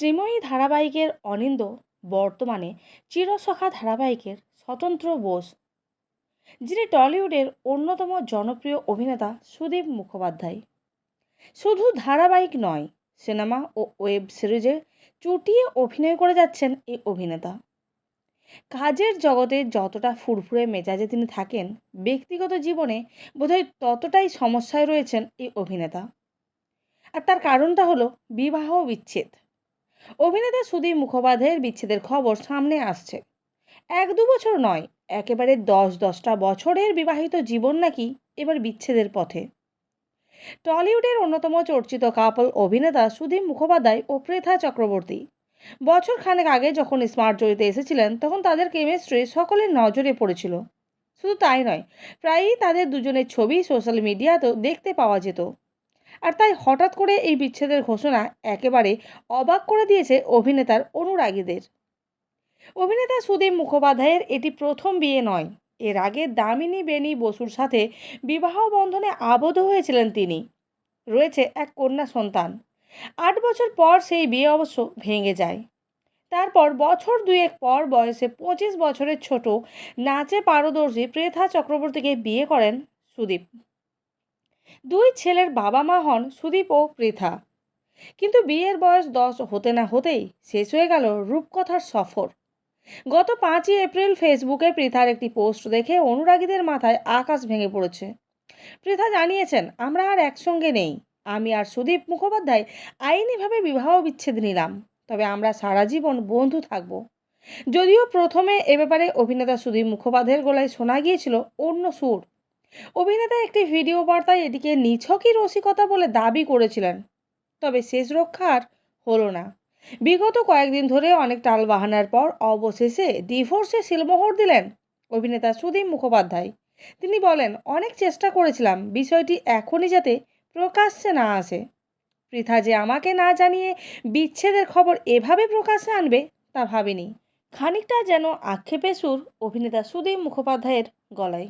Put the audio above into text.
শ্রীময়ী ধারাবাহিকের অনিন্দ বর্তমানে চিরসখা ধারাবাহিকের স্বতন্ত্র বোস, যিনি টলিউডের অন্যতম জনপ্রিয় অভিনেতা সুদীপ মুখোপাধ্যায়। শুধু ধারাবাহিক নয়, সিনেমা ও ওয়েব সিরিজে চুটিয়ে অভিনয় করে যাচ্ছেন এই অভিনেতা। কাজের জগতে যতটা ফুরফুরে মেজাজে তিনি থাকেন, ব্যক্তিগত জীবনে বোধহয় ততটাই সমস্যায় রয়েছেন এই অভিনেতা। আর তার কারণটা হলো বিবাহ বিচ্ছেদ। অভিনেতা সুদীপ মুখোপাধ্যায়ের বিচ্ছেদের খবর সামনে আসছে। এক দু বছর নয়, একেবারে দশ দশটা বছরের বিবাহিত জীবন নাকি এবার বিচ্ছেদের পথে। টলিউডের অন্যতম চর্চিত কাপল অভিনেতা সুদীপ মুখোপাধ্যায় ও প্রেথা চক্রবর্তী। বছর খানেক আগে যখন স্মার্ট জড়িতে এসেছিলেন, তখন তাদের কেমিস্ট্রি সকলের নজরে পড়েছিল। শুধু তাই নয়, প্রায়ই তাদের দুজনের ছবি সোশ্যাল মিডিয়াতেও দেখতে পাওয়া যেত। আর তাই হঠাৎ করে এই বিচ্ছেদের ঘোষণা একেবারে অবাক করে দিয়েছে অভিনেতার অনুরাগীদের। অভিনেতা সুদীপ মুখোপাধ্যায়ের এটি প্রথম বিয়ে নয়। এর আগে দামিনী বেনি বসুর সাথে বিবাহ বন্ধনে আবদ্ধ হয়েছিলেন তিনি। রয়েছে এক কন্যা সন্তান। আট বছর পর সেই বিয়ে অবশ্য ভেঙে যায়। তারপর বছর দুয়েক পর বয়সে পঁচিশ বছরের ছোট নাচে পারদর্শী প্রেথা চক্রবর্তীকে বিয়ে করেন সুদীপ। দুই ছেলের বাবা মা হন সুদীপ ও পৃথা। কিন্তু বিয়ের বয়স দশ হতে না হতেই শেষ হয়ে গেল রূপকথার সফর। গত পাঁচই এপ্রিল ফেসবুকে পৃথার একটি পোস্ট দেখে অনুরাগীদের মাথায় আকাশ ভেঙে পড়েছে। পৃথা জানিয়েছেন, আমরা আর একসঙ্গে নেই। আমি আর সুদীপ মুখোপাধ্যায় আইনিভাবে বিবাহ বিচ্ছেদ নিলাম। তবে আমরা সারা জীবন বন্ধু থাকব। যদিও প্রথমে এ ব্যাপারে অভিনেতা সুদীপ মুখোপাধ্যায়ের গলায় শোনা গিয়েছিল অন্য সুর। অভিনেতা একটি ভিডিও বার্তায় এটিকে নিছকই রসিকতা বলে দাবি করেছিলেন, তবে শেষ রক্ষা আর হলো না। বিগত কয়েকদিন ধরে অনেক টালবাহানার পর অবশেষে ডিভোর্সে সিলমোহর দিলেন অভিনেতা সুদীপ মুখোপাধ্যায়। তিনি বলেন, অনেক চেষ্টা করেছিলাম, বিষয়টি এখনই যাতে প্রকাশ্যে না আসে। পৃথা যে আমাকে না জানিয়ে বিচ্ছেদের খবর এভাবে প্রকাশ্যে আনবে, তা ভাবিনি। খানিকটা যেন আক্ষেপে সুর অভিনেতা সুদীপ মুখোপাধ্যায়ের গলায়।